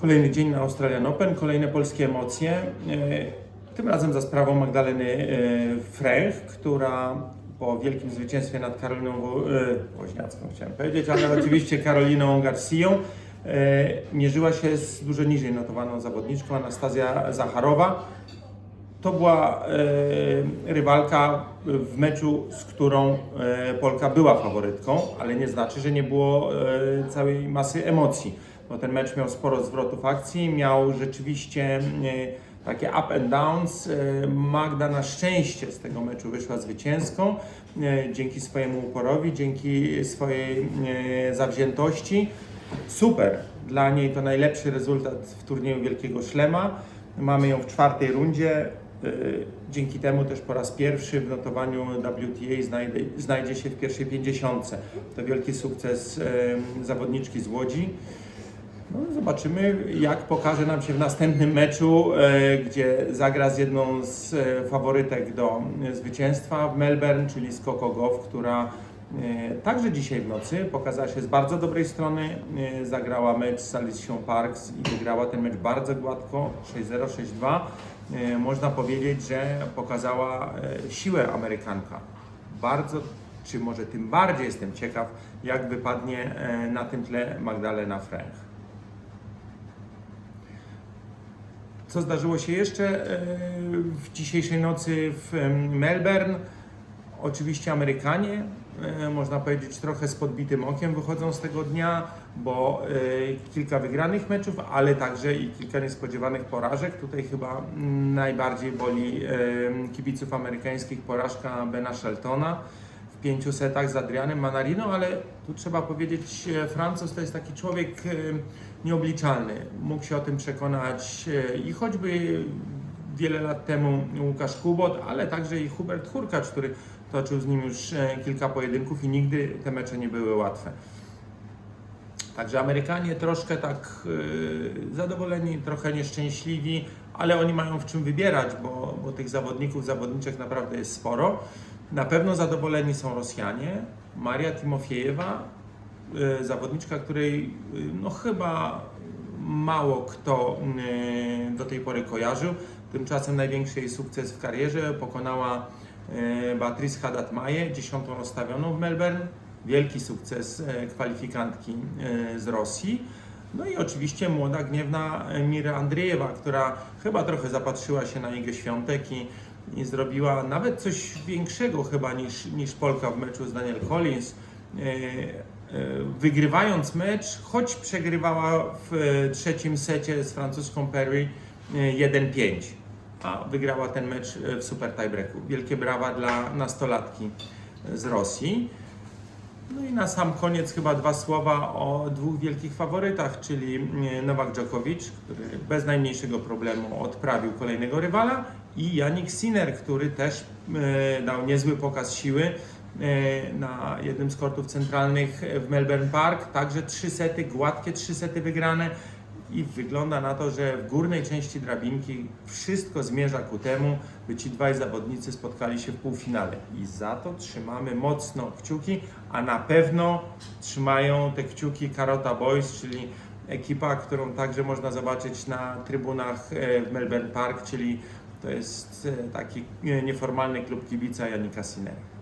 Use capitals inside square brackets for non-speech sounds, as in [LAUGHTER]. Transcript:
Kolejny dzień na Australian Open, kolejne polskie emocje. E, Tym razem za sprawą Magdaleny e, Frech, która po wielkim zwycięstwie nad Karoliną e, Woźniacką, chciałem powiedzieć, ale [LAUGHS] oczywiście Karoliną Garcją, mierzyła się z dużo niżej notowaną zawodniczką Anastazja Zacharowa. To była rywalka w meczu, z którą Polka była faworytką, ale nie znaczy, że nie było całej masy emocji, bo ten mecz miał sporo zwrotów akcji, miał rzeczywiście e, takie up and downs. E, Magda na szczęście z tego meczu wyszła zwycięską e, dzięki swojemu uporowi, dzięki swojej e, zawziętości. Super, dla niej to najlepszy rezultat w turnieju Wielkiego Szlema. Mamy ją w czwartej rundzie. Dzięki temu też po raz pierwszy w notowaniu WTA znajdzie, znajdzie się w pierwszej pięćdziesiątce. To wielki sukces zawodniczki z Łodzi. No, zobaczymy, jak pokaże nam się w następnym meczu, e, gdzie zagra z jedną z e, faworytek do e, zwycięstwa w Melbourne, czyli z Gauff, która także dzisiaj w nocy pokazała się z bardzo dobrej strony. Zagrała mecz z Alicia Parks i wygrała ten mecz bardzo gładko, 6-0, 6-2. E, można powiedzieć, że pokazała siłę Amerykanka. Bardzo, czy może tym bardziej jestem ciekaw, jak wypadnie na tym tle Magdalena Fręch. Co zdarzyło się jeszcze e, w dzisiejszej nocy w em, Melbourne? Oczywiście Amerykanie, e, można powiedzieć, trochę z podbitym okiem wychodzą z tego dnia, bo e, kilka wygranych meczów, ale także i kilka niespodziewanych porażek. Tutaj chyba mm, najbardziej boli e, kibiców amerykańskich porażka Bena Sheltona w pięciu setach z Adrianem Manarino, ale tu trzeba powiedzieć, e, Francuz to jest taki człowiek e, nieobliczalny. Mógł się o tym przekonać e, i choćby wiele lat temu Łukasz Kubot, ale także i Hubert Hurkacz, który toczył z nim już kilka pojedynków i nigdy te mecze nie były łatwe. Także Amerykanie troszkę tak zadowoleni, trochę nieszczęśliwi, ale oni mają w czym wybierać, bo, bo tych zawodników, zawodniczek naprawdę jest sporo. Na pewno zadowoleni są Rosjanie. Maria Timofiejewa, e, zawodniczka, której e, no chyba mało kto e, do tej pory kojarzył. Tymczasem największy jej sukces w karierze pokonała Beatrice Haddad-Maje, dziesiątą rozstawioną w Melbourne. Wielki sukces kwalifikantki z Rosji. No i oczywiście młoda, gniewna Mira Andrzejewa, która chyba trochę zapatrzyła się na Igę Świątek i, i zrobiła nawet coś większego chyba niż, niż Polka w meczu z Daniel Collins. E, e, Wygrywając mecz, choć przegrywała w e, trzecim secie z francuską Perry e, 1-5, a wygrała ten mecz e, w super tiebreaku. Wielkie brawa dla nastolatki z Rosji. No i na sam koniec chyba dwa słowa o dwóch wielkich faworytach, czyli e, Nowak Djokovic, który bez najmniejszego problemu odprawił kolejnego rywala i Janik Sinner, który też e, dał niezły pokaz siły e, na jednym z kortów centralnych w Melbourne Park. Także trzy sety, gładkie trzy sety wygrane i wygląda na to, że w górnej części drabinki wszystko zmierza ku temu, by ci dwaj zawodnicy spotkali się w półfinale. I za to trzymamy mocno kciuki, a na pewno trzymają te kciuki Karota Boys, czyli ekipa, którą także można zobaczyć na trybunach e, w Melbourne Park, czyli to jest e, taki e, nieformalny klub kibica Janika Sinera.